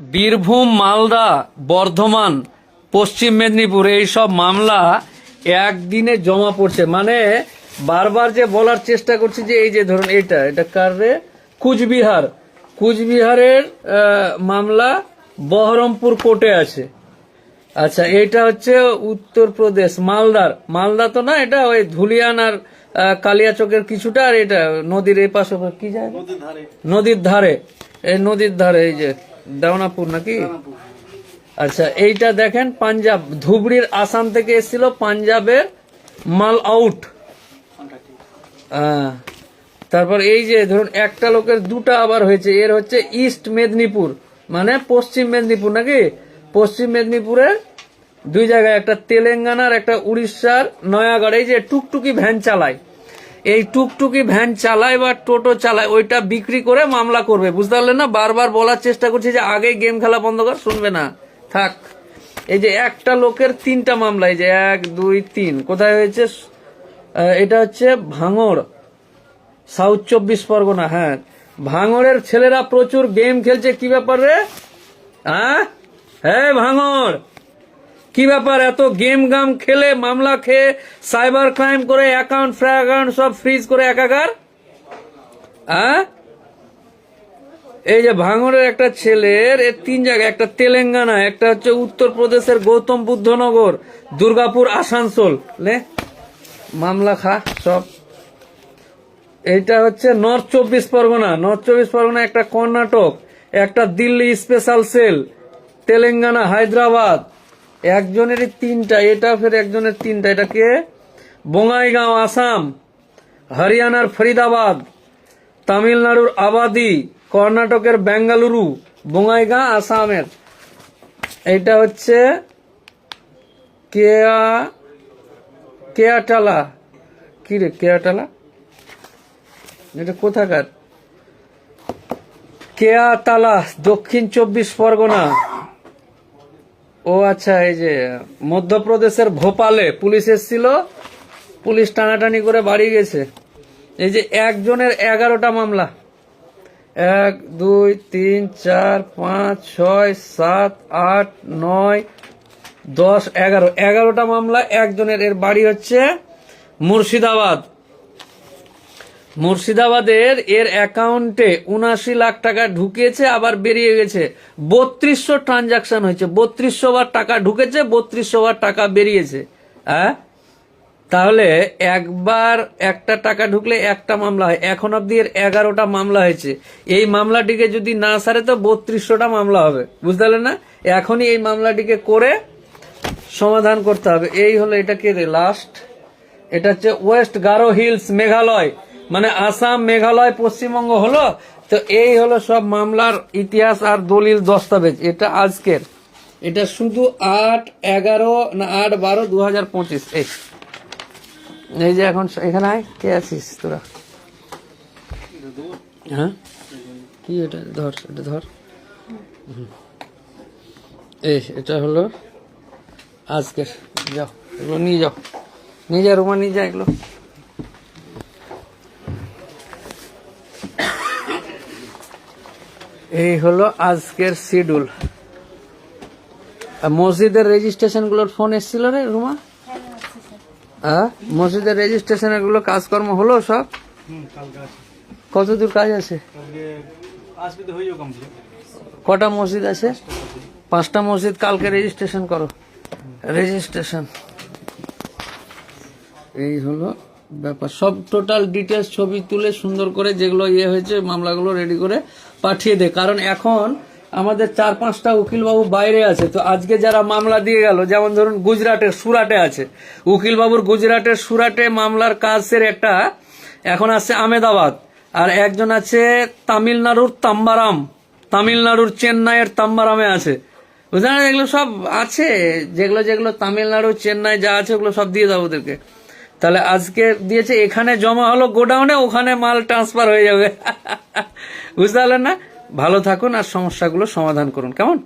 বীরভূম মালদা বর্ধমান পশ্চিম মেদিনীপুর এই সব মামলা একদিনে জমা পড়ছে। মানে বারবার যে বলার চেষ্টা করছি যে এই যে ধরুন এটা এটা কার রে? কুচবিহার। কুচবিহারের মামলা বহরমপুর কোর্টে আছে। আচ্ছা এটা হচ্ছে উত্তরপ্রদেশ মালদার। মালদা তো না এটা ওই ধুলিয়ান আর কালিয়াচকের কিছুটা আর এটা নদীর এই পাশে কি যায় নদীর ধারে। এই নদীর ধারে এই যে দেওনাপুর নাকি? আচ্ছা এইটা দেখেন, পাঞ্জাব। ধুবড়ির আসাম থেকে এসেছিল পাঞ্জাবের মাল আউট। তারপর এই যে, ধরুন, একটা লোকের দুটা আবার হয়েছে। এর হচ্ছে ইস্ট মেদিনীপুর মানে পশ্চিম মেদিনীপুর নাকি? পশ্চিম মেদিনীপুরে দুই জায়গায়, একটা তেলেঙ্গানার, একটা উড়িষ্যার, নয়াগড়। এই যে টুকটুকি ভ্যান চালায়। এই টুকটুকি ভ্যান চালায় বা টোটো চালায়, ওইটা বিক্রি করে মামলা করবে। বুঝতে পারলেন না? বারবার বলার চেষ্টা করছি যে আগে গেম খেলা বন্ধ কর, শুনবে না। থাক। এই যে একটা লোকের তিনটা মামলা, এই যে এক, দুই, তিন। কোথায় হয়েছে? এটা হচ্ছে ভাঙড়। সাউথ চব্বিশ পরগনা হ্যাঁ। ভাঙড়ের ছেলেরা প্রচুর গেম খেলছে, কি ব্যাপার হ্যাঁ হ্যাঁ ভাঙড়। কি ব্যাপার? এত গেম গাম খেলে, মামলা খেয়ে, সাইবার ক্রাইম করে, অ্যাকাউন্ট ফ্রি অ্যাকাউন্ট সব ফ্রিজ করে একাকার? হ্যাঁ? এই যে ভাঙড়ের একটা ছেলের এর তিন জায়গায়, একটা তেলেঙ্গানা, একটা হচ্ছে উত্তরপ্রদেশের গৌতম বুদ্ধনগর, দুর্গাপুর, আসানসোল। লে মামলা খা, সব। এইটা হচ্ছে নর্থ চব্বিশ পরগনা। নর্থ চব্বিশ পরগনা একটা কর্ণাটক, একটা দিল্লি স্পেশাল সেল, তেলেঙ্গানা, হায়দ্রাবাদ। একজনেরই তিনটা, এটা ফের একজনের তিনটা, এটা কে? বঙ্গাইগাঁও, আসাম, হরিয়ানার ফরিদাবাদ, তামিলনাড়ুর আবাদি, কর্ণাটকের বেঙ্গালুরু, বঙ্গাইগাঁ, আসামের। এটা হচ্ছে কেয়া, কেয়াটালা। কি রে, কেয়াটালা? এটা কোথাকার? কেয়াতালা, দক্ষিণ চব্বিশ পরগনা। ও আচ্ছা এই যে, মধ্যপ্রদেশের ভোপালে পুলিশ এসেছিল, পুলিশ টানাটানি করে বাড়ি গেছে। এই যে একজনের এগারোটা মামলা। এক, দুই, তিন, চার, পাঁচ, ছয়, সাত, আট, নয়, দশ, এগারো। এগারোটা মামলা একজনের এর বাড়ি হচ্ছে মুর্শিদাবাদ। মুর্শিদাবাদের এর অ্যাকাউন্টে উনাশি লাখ টাকা ঢুকিয়েছে আবার বেরিয়ে গেছে। বত্রিশশো ট্রানজাকশন হয়েছে। বত্রিশশো বার টাকা ঢুকেছে বত্রিশশো বার টাকা বেরিয়েছে। হ্যাঁ তাহলে একবার একটা টাকা ঢুকলে একটা মামলা হয়। এখন অব্দি এর এগারোটা মামলা হয়েছে। এই মামলাটিকে যদি না সারে তো বত্রিশশোটা মামলা হবে। বুঝতে পারলেন না? এখনই এই মামলাটিকে করে সমাধান করতে হবে। এই হলো এটাকে লাস্ট? এটা হচ্ছে ওয়েস্ট গারো হিলস মেঘালয়। মানে আসাম, মেঘালয়, পশ্চিমবঙ্গ হলো, তো এই হলো সব মামলার ইতিহাস আর দলিল দস্তাবেজ। এটা আজকের। এটা শুধু আট এগারো না আট বারো দু হাজার পঁচিশ। এই এই যে এখন এখানে আয়, কে আছিস তোরা? হ্যাঁ? কি এটা? ধর এটা ধর। এই, এটা হলো আজকের। যাও, এগুলো নিয়ে যাও। নিয়ে যা, রুমা, নিয়ে যা এগুলো। এই হলো আজকের শিডিউল। মসজিদের রেজিস্ট্রেশনগুলোর ফোন এসেছিল রে রুমা? হ্যাঁ মসজিদের রেজিস্ট্রেশনগুলো কাজকর্ম হলো সব? কত দূর কাজ আছে? হয়ে কটা মসজিদ আছে? পাঁচটা মসজিদ কালকে রেজিস্ট্রেশন করো। রেজিস্ট্রেশন। এই হলো ব্যাপার। সব টোটাল ডিটেলস ছবি তুলে সুন্দর করে যেগুলো ইয়ে হয়েছে, মামলাগুলো রেডি করে পাঠিয়ে দে। কারণ এখন আমাদের চার পাঁচটা উকিলবাবু বাইরে আছে। তো আজকে যারা মামলা দিয়ে গেল, যেমন ধরুন গুজরাটের সুরাটে আছে। উকিলবাবুর গুজরাটের সুরাটে মামলার কাজের একটা, এখন আছে আমেদাবাদ। আর একজন আছে তামিলনাড়ুর তাম্বারাম। তামিলনাড়ুর চেন্নাইয়ের তাম্বারামে আছে। বুঝলেন? এগুলো সব আছে। যেগুলো যেগুলো তামিলনাড়ু, চেন্নাই যা আছে, ওগুলো সব দিয়ে দাও ওদেরকে। তাহলে আজকে দিয়েছে, এখানে জমা হলো গোডাউনে, ওখানে মাল ট্রান্সফার হয়ে যাবে। বুঝতে পারলেন না? ভালো থাকুন আর সমস্যাগুলো সমাধান করুন। কেমন?